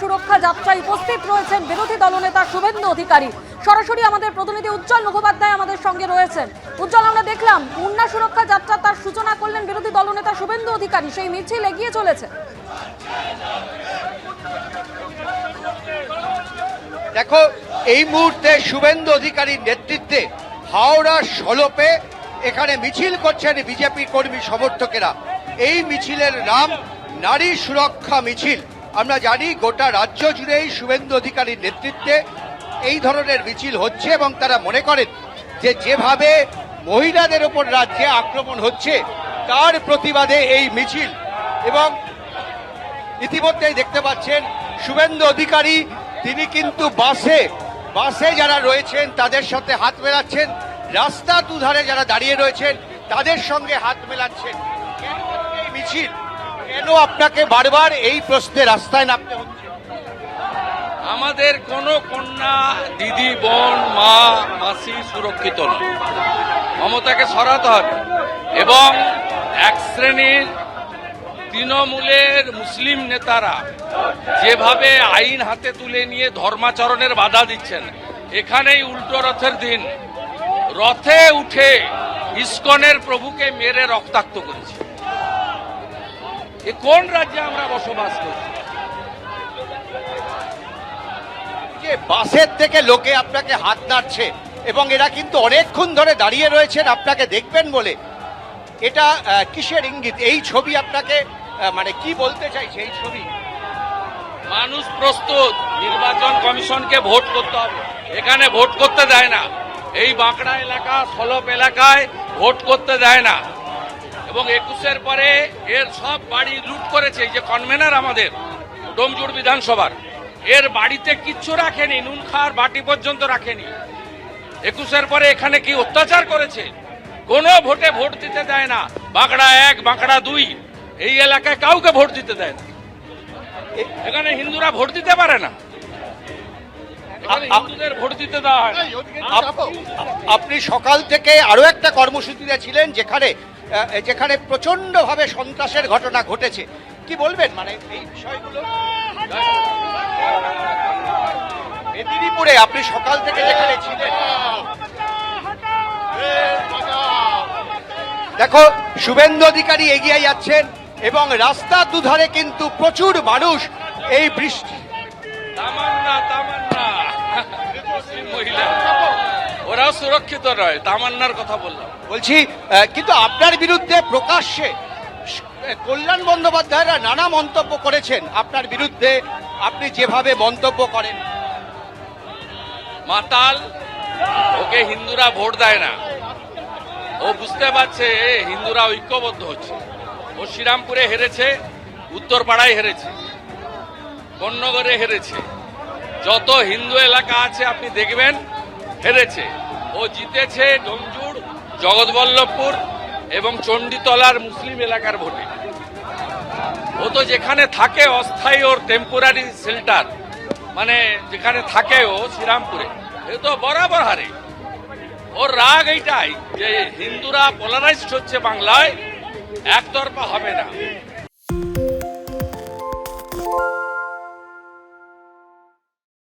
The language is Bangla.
সুরক্ষা যাত্রায় উপস্থিত রয়েছেন বিরোধী দলনেতা শুভেন্দু অধিকারী। সরাসরি আমাদের প্রতিনিধি উজ্জ্বল মুখোপাধ্যায় আমাদের সঙ্গে রয়েছেন। উজ্জ্বল, আমরা দেখলাম কন্যা সুরক্ষা যাত্রা তার সূচনা করলেন বিরোধী দলনেতা শুভেন্দু অধিকারী। সেই মিছিল এগিয়ে চলেছে। দেখো, এই মুহূর্তে শুভেন্দু অধিকারীর নেতৃত্বে হাওড়া সলপে এখানে মিছিল করছেন বিজেপি কর্মী সমর্থকেরা। এই মিছিলের নাম নারী সুরক্ষা মিছিল। আমরা জানি গোটা রাজ্য জুড়েই শুভেন্দু অধিকারীর নেতৃত্বে এই ধরনের মিছিল হচ্ছে এবং তারা মনে করেন যে যেভাবে মহিলাদের ওপর রাজ্যে আক্রমণ হচ্ছে, তার প্রতিবাদে এই মিছিল। এবং ইতিমধ্যেই দেখতে পাচ্ছেন, শুভেন্দু অধিকারী, তিনি কিন্তু বাসে বাসে যারা রয়েছেন, তাদের সাথে হাত মেলাচ্ছেন, রাস্তা দুধারে যারা দাঁড়িয়ে রয়েছেন, তাদের সঙ্গে হাত মেলাচ্ছেন। মিছিল কেন আপনাকে বারবার এই প্রশ্নে রাস্তায় নামতে হচ্ছে? আমাদের কোনো কন্যা, দিদি, বোন, মা, মাসি সুরক্ষিত নয়। মমতাকে সরাতে হবে। এবং এক শ্রেণির তৃণমূলের মুসলিম নেতারা যেভাবে আইন হাতে তুলে নিয়ে ধর্মাচরণের বাধা দিচ্ছেন, এখানেই উল্টো রথের দিন। রথে উঠে ইস্কনের প্রভুকে মেরে রক্তাক্ত করেছে। এ কোন রাজ্যে আমরা বসবাস করছি? যে বাসের থেকে লোকে আপনাকে হাত নাড়ছে এবং এরা কিন্তু অনেকক্ষণ ধরে দাঁড়িয়ে রয়েছেন আপনাকে দেখবেন বলে। এটা কিসের ইঙ্গিত? এই ছবি আপনাকে মানে কি বলতে চাইছে এই ছবি? মানুষ প্রস্তুত নির্বাচন কমিশনকে ভোট করতে হবে। এখানে ভোট করতে দেয় না। এই বাঁকড়া এলাকা সলপ এলাকায় ভোট করতে দেয় না। এবং একুশের পরে এর সব বাড়ি লুট করেছে যে কনভেনার আমাদের ডোমজুড় বিধানসভার। এর বাড়িতে কিচ্ছু রাখেনি, নুন খাওয়ার বাটি পর্যন্ত রাখেনি। একুশের পরে এখানে কি অত্যাচার করেছে? কোনো ভোটে ভোট দিতে দেয় না। বাঁকড়া এক, বাঁকড়া দুই, এই এলাকায় কাউকে ভোট দিতে দেয় না। এখানে হিন্দুরা ভোট দিতে পারে না। আপনি সকাল থেকে আরও একটা কর্মসূচিতে ছিলেন যেখানে যেখানে প্রচণ্ড ভাবে সন্ত্রাসের ঘটনা ঘটেছে। কি বলবেন? মানে এই বিষয়গুলো? মেদিনীপুরে আপনি সকাল থেকে যেখানে ছিলেন। দেখো শুভেন্দু অধিকারী এগিয়ে যাচ্ছেন এবং রাস্তা দুধারে কিন্তু প্রচুর মানুষ এই বৃষ্টি। তামান্না। মহিলা। ওরাও সুরক্ষিত নয় তামান্নার কথা বললাম। বলছি কিন্তু আপনার বিরুদ্ধে প্রকাশ্যে কল্যাণ বন্দ্যোপাধ্যায়রা নানা মন্তব্য করেছেন আপনার বিরুদ্ধে। আপনি যেভাবে মন্তব্য করেন। মাতাল ওকে হিন্দুরা ভোট দেয় না। ও বুঝতে পারছে হিন্দুরা ঐক্যবদ্ধ হচ্ছে। ও শ্রীরামপুরে হেরেছে উত্তরপাড়ায় হেরেছে বন্যগরে হেরেছে। যত হিন্দু এলাকা আছে, আপনি দেখবেন, হেরেছে। ও জিতেছে ডোমজুড় জগৎবল্লভপুর এবং চণ্ডীতলার মুসলিম এলাকার ভোটে। ও তো যেখানে থাকে, অস্থায়ী ওর টেম্পোরারি শেল্টার মানে যেখানে থাকে ও, শ্রীরামপুরে। এ তো বরাবর হারে। ওর রাগ এইটাই যে হিন্দুরা পোলারাইজড হচ্ছে বাংলায়, একতরফা হবে না।